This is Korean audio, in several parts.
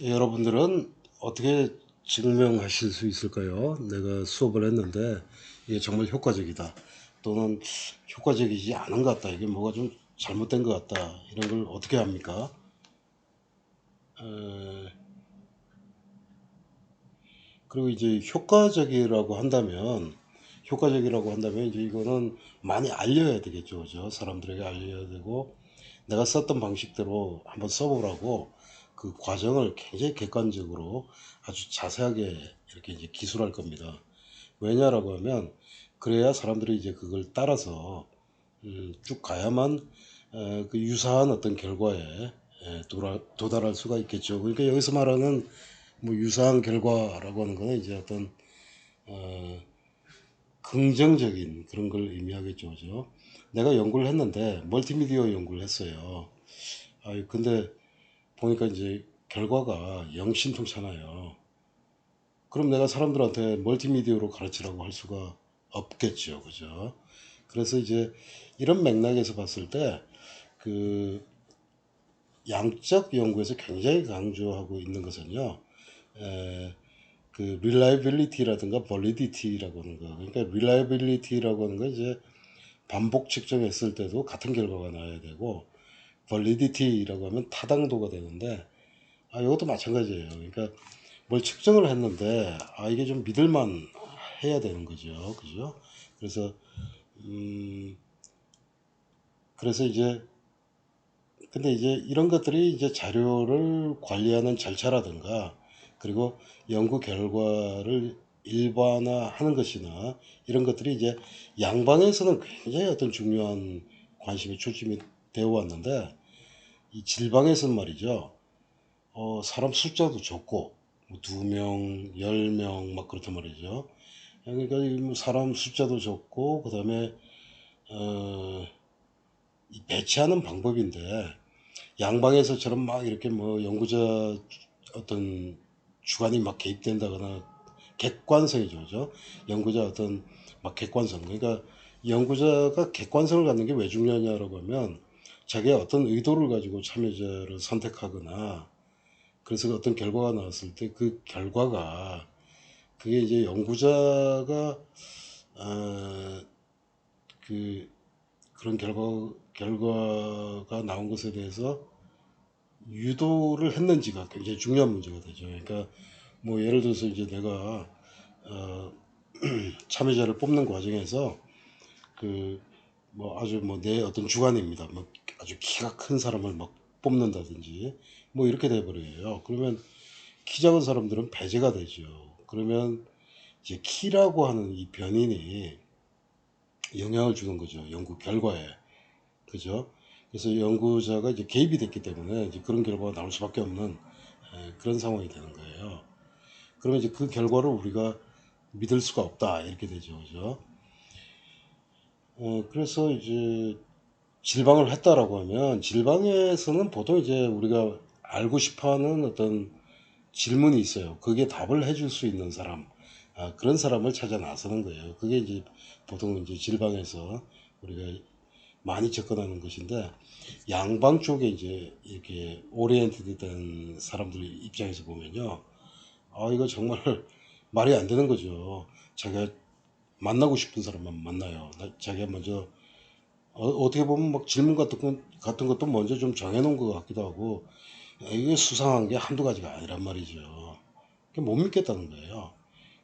여러분들은 어떻게 증명하실 수 있을까요? 내가 수업을 했는데 이게 정말 효과적이다. 또는 효과적이지 않은 것 같다. 이게 뭐가 좀 잘못된 것 같다. 이런 걸 어떻게 합니까? 에, 그리고 이제 효과적이라고 한다면 효과적이라고 한다면 이제 이거는 많이 알려야 되겠죠. 그죠? 사람들에게 알려야 되고 내가 썼던 방식대로 한번 써보라고 그 과정을 굉장히 객관적으로 아주 자세하게 이렇게 이제 기술할 겁니다. 왜냐라고 하면 그래야 사람들이 이제 그걸 따라서 음, 쭉 가야만 에, 그 유사한 어떤 결과에 에, 도라, 도달할 수가 있겠죠. 그러니까 여기서 말하는 뭐 유사한 결과라고 하는 거는 이제 어떤 어, 긍정적인 그런 걸 의미하겠죠. 그죠? 내가 연구를 했는데 멀티미디어 연구를 했어요. 아 근데 보니까 이제 결과가 영신통찮아요. 그럼 내가 사람들한테 멀티미디어로 가르치라고 할 수가 없겠죠. 그죠? 그래서 이제 이런 맥락에서 봤을 때 그 양적 연구에서 굉장히 강조하고 있는 것은요. 에, 그 reliability라든가 validity라고 하는 거. 그러니까 reliability라고 하는 건 이제 반복 측정했을 때도 같은 결과가 나와야 되고 validity라고 하면 타당도가 되는데 아 이것도 마찬가지예요. 그러니까 뭘 측정을 했는데 아 이게 좀 믿을만 해야 되는 거죠. 그죠? 그래서 음 그래서 이제 근데 이제 이런 것들이 이제 자료를 관리하는 절차라든가 그리고 연구 결과를 일반화하는 것이나 이런 것들이 이제 양방에서는 굉장히 어떤 중요한 관심이 초점이 되어 왔는데 이 질방에서는 말이죠. 어, 사람 숫자도 적고 뭐두 명, 열명막 그렇단 말이죠. 그러니까 이뭐 사람 숫자도 적고 그 다음에 어, 이 배치하는 방법인데 양방에서처럼 막 이렇게 뭐 연구자 어떤 주관이 막 개입된다거나 객관성이죠, 그죠? 연구자 어떤 막 객관성. 그러니까 연구자가 객관성을 갖는 게 왜 중요하냐라고 하면 자기의 어떤 의도를 가지고 참여자를 선택하거나 그래서 그 어떤 결과가 나왔을 때 그 결과가 그게 이제 연구자가 어, 그 그런 결과 결과가 나온 것에 대해서 유도를 했는지가 굉장히 중요한 문제가 되죠. 그러니까 뭐 예를 들어서 이제 내가 어, 참여자를 뽑는 과정에서 그 뭐 아주 뭐 내 어떤 주관입니다. 뭐 아주 키가 큰 사람을 막 뽑는다든지 뭐 이렇게 돼버려요. 그러면 키 작은 사람들은 배제가 되죠. 그러면 이제 키라고 하는 이 변인이 영향을 주는 거죠. 연구 결과에. 그죠? 그래서 연구자가 이제 개입이 됐기 때문에 이제 그런 결과가 나올 수밖에 없는 에, 그런 상황이 되는 거예요. 그러면 이제 그 결과를 우리가 믿을 수가 없다. 이렇게 되죠. 그죠? 어, 그래서 이제 질방을 했다라고 하면 질방에서는 보통 이제 우리가 알고 싶어하는 어떤 질문이 있어요. 그게 답을 해줄 수 있는 사람, 아, 그런 사람을 찾아 나서는 거예요. 그게 이제 보통 이제 질방에서 우리가 많이 접근하는 것인데 양방 쪽에 이제 이렇게 오리엔티드 된 사람들 입장에서 보면요, 아 이거 정말 말이 안 되는 거죠. 자기가 만나고 싶은 사람만 만나요. 나- 자기가 먼저 어, 떻게 보면 막 질문 같은, 것- 같은 것도 먼저 좀 정해놓은 것 같기도 하고 이게 수상한 게 한두 가지가 아니란 말이죠. 못 믿겠다는 거예요.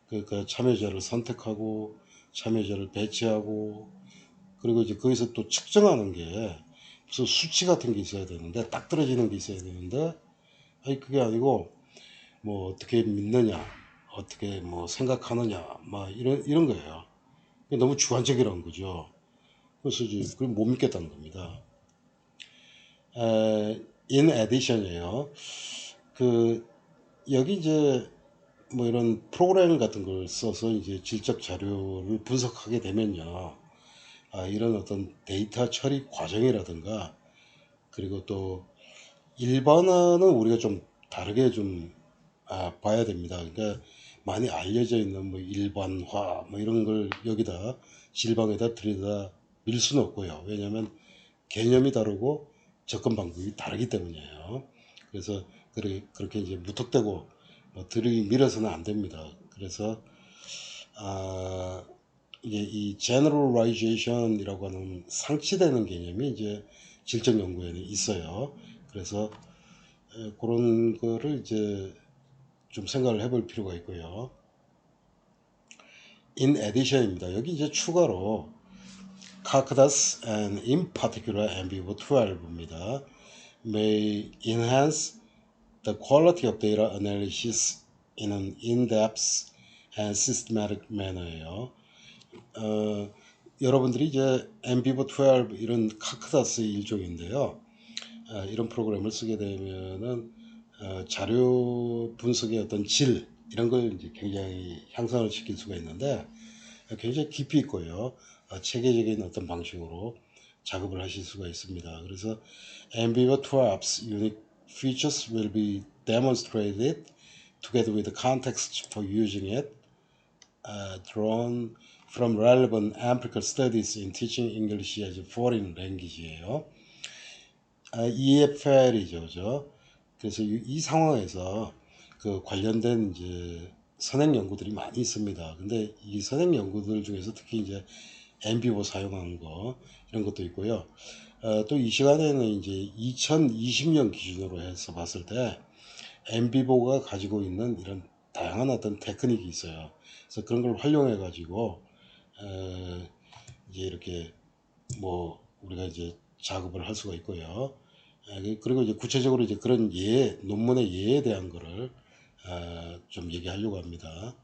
그러니까 참여자를 선택하고 참여자를 배치하고 그리고 이제 거기서 또 측정하는 게 무슨 수치 같은 게 있어야 되는데 딱 떨어지는 게 있어야 되는데 아니 그게 아니고 뭐 어떻게 믿느냐 어떻게 뭐 생각하느냐 막 이런 이런 거예요. 너무 주관적이라는 거죠. 이제 그걸 못 믿겠다는 겁니다. 에, in addition이에요. 그 여기 이제 뭐 이런 프로그램 같은 걸 써서 이제 질적 자료를 분석하게 되면요. 아, 이런 어떤 데이터 처리 과정이라든가 그리고 또 일반화는 우리가 좀 다르게 좀 아, 봐야 됩니다. 그러니까 많이 알려져 있는 뭐 일반화 뭐 이런 걸 여기다 질방에다 들여다 밀 수는 없고요. 왜냐하면 개념이 다르고 접근 방법이 다르기 때문이에요. 그래서 그렇게, 이제 무턱대고 뭐 들이밀어서는 안 됩니다. 그래서 아, 이게 이 generalization이라고 하는 상치되는 개념이 이제 질적 연구에는 있어요. 그래서 에, 그런 거를 이제 좀 생각을 해볼 필요가 있고요. in addition입니다. 여기 이제 추가로 Calculus and in particular MBO 12입니다. may enhance the quality of data analysis in an in-depth and systematic manner예요. 어, 여러분들이 이제 MBO 12 이런 카크다스의 일종인데요. 어, 이런 프로그램을 쓰게 되면은 어, 자료 분석의 어떤 질 이런 걸 이제 굉장히 향상을 시킬 수가 있는데 어, 굉장히 깊이 있고요. 어, 체계적인 어떤 방식으로 작업을 하실 수가 있습니다. 그래서 12's unique features will be demonstrated together with the context for using it uh, drawn from relevant empirical studies in teaching English as a foreign language예요. 아, EFL이죠, 그죠? 그래서 이, 이 상황에서 그 관련된 이제 선행 연구들이 많이 있습니다. 근데 이 선행 연구들 중에서 특히 이제 MBO 사용한 거 이런 것도 있고요. 어, 또 이 시간에는 이제 2020년 기준으로 해서 봤을 때 MBO가 가지고 있는 이런 다양한 어떤 테크닉이 있어요. 그래서 그런 걸 활용해 가지고 어, 이제 이렇게 뭐 우리가 이제 작업을 할 수가 있고요. 에, 그리고 이제 구체적으로 이제 그런 예 논문의 예에 대한 거를 어, 좀 얘기하려고 합니다.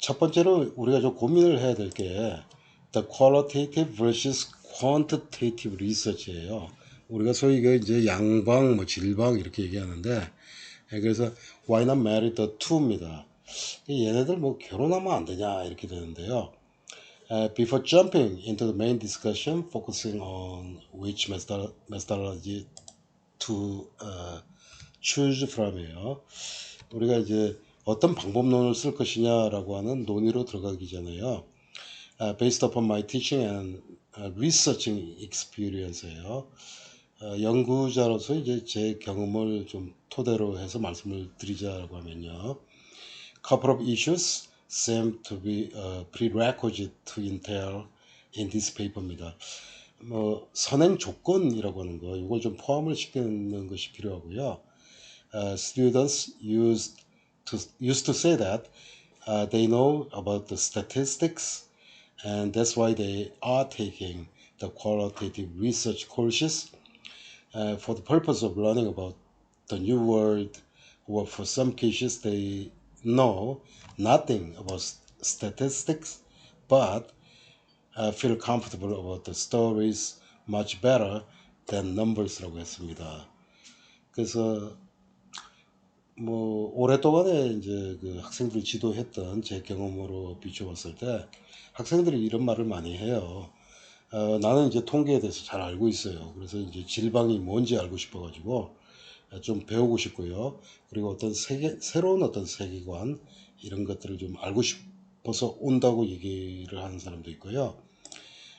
첫 번째로 우리가 좀 고민을 해야 될 게 the qualitative versus quantitative research예요. 우리가 소위 그 이제 양방, 뭐 질방 이렇게 얘기하는데 예, 그래서 why not marry the two입니다. 얘네들 뭐 결혼하면 안 되냐 이렇게 되는데요. Uh, before jumping into the main discussion, focusing on which methodolo- methodology to uh, choose from이에요. 우리가 이제 어떤 방법론을 쓸 것이냐라고 하는 논의로 들어가기 전에요. Uh, based upon my teaching and uh, researching experience예요. 어, 연구자로서 이제 제 경험을 좀 토대로 해서 말씀을 드리자고 하면요. couple of issues seem to be a prerequisite to entail in this paper입니다. 뭐 선행 조건이라고 하는 거 이걸 좀 포함을 시키는 것이 필요하고요. Uh, students used to used to say that uh, they know about the statistics and that's why they are taking the qualitative research courses uh, for the purpose of learning about the new world, or for some cases they know nothing about s- statistics, but uh, feel comfortable about the stories much better than numbers라고 했습니다. 그래서 뭐 오랫동안에 이제 그 학생들 지도했던 제 경험으로 비춰봤을 때 학생들이 이런 말을 많이 해요. 어, 나는 이제 통계에 대해서 잘 알고 있어요. 그래서 이제 질방이 뭔지 알고 싶어가지고 어, 좀 배우고 싶고요. 그리고 어떤 세계, 새로운 어떤 세계관 이런 것들을 좀 알고 싶어서 온다고 얘기를 하는 사람도 있고요.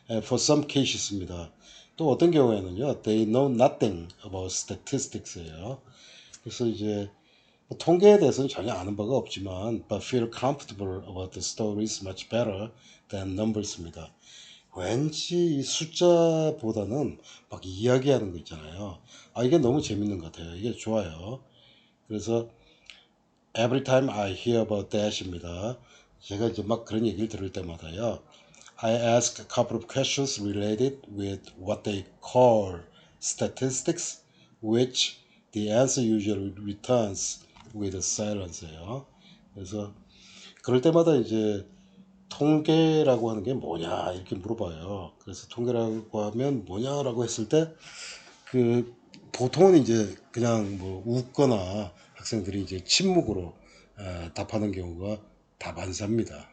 에, For some cases입니다. 또 어떤 경우에는요, they know nothing about statistics예요. 그래서 이제 뭐 통계에 대해서는 전혀 아는 바가 없지만 but feel comfortable about the stories much better than numbers입니다. 왠지 이 숫자보다는 막 이야기하는 거 있잖아요. 아 이게 너무 재밌는 것 같아요. 이게 좋아요. 그래서 every time I hear about that입니다. 제가 이제 막 그런 얘기를 들을 때마다요. I ask a couple of questions related with what they call statistics, which the answer usually returns with silence예요. 그래서 그럴 때마다 이제 통계라고 하는 게 뭐냐 이렇게 물어봐요. 그래서 통계라고 하면 뭐냐라고 했을 때 그 보통은 이제 그냥 뭐 웃거나 학생들이 이제 침묵으로 에, 답하는 경우가 다반사입니다.